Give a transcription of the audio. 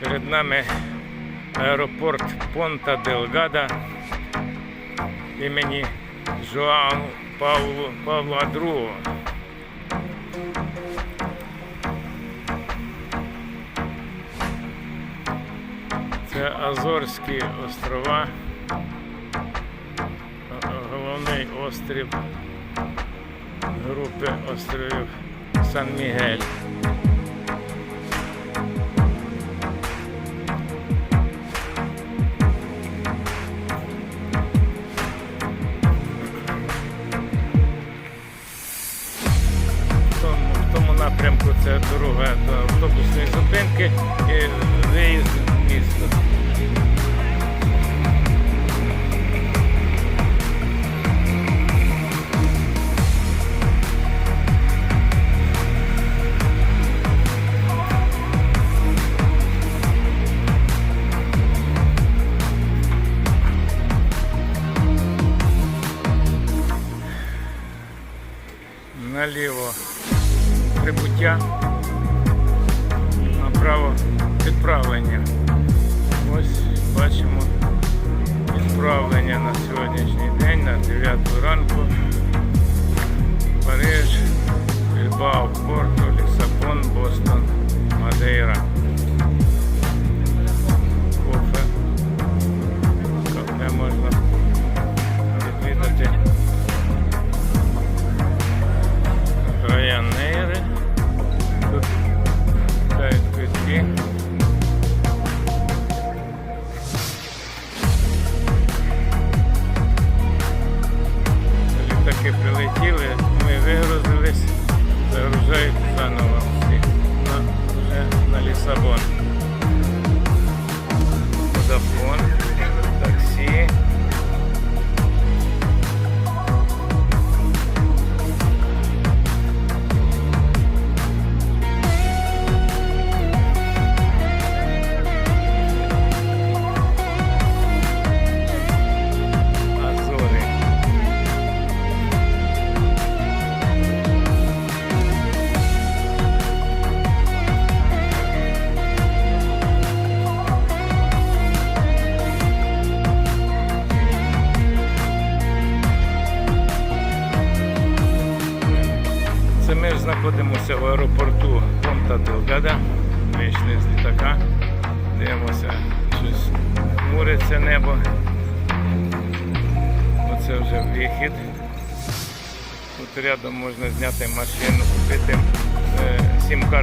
Перед нами аеропорт Понта Делгада імені Жоану Павлу, Павла II. Це Азорські острова, головний острів групи островів Сан-Мігель. Це дорога до автобусної зупинки і виїзд в місто. Наліво прибуття, направо відправлення. Прилетіли, ми вигрузились, загружають заново всі на, вже на Лісабон. Ми знаходимося в аеропорту Понта Делгада. Вийшли з літака. Дивимося, щось хмуриться небо. Оце вже вихід. Тут рядом можна зняти машину, купити е, сім-карту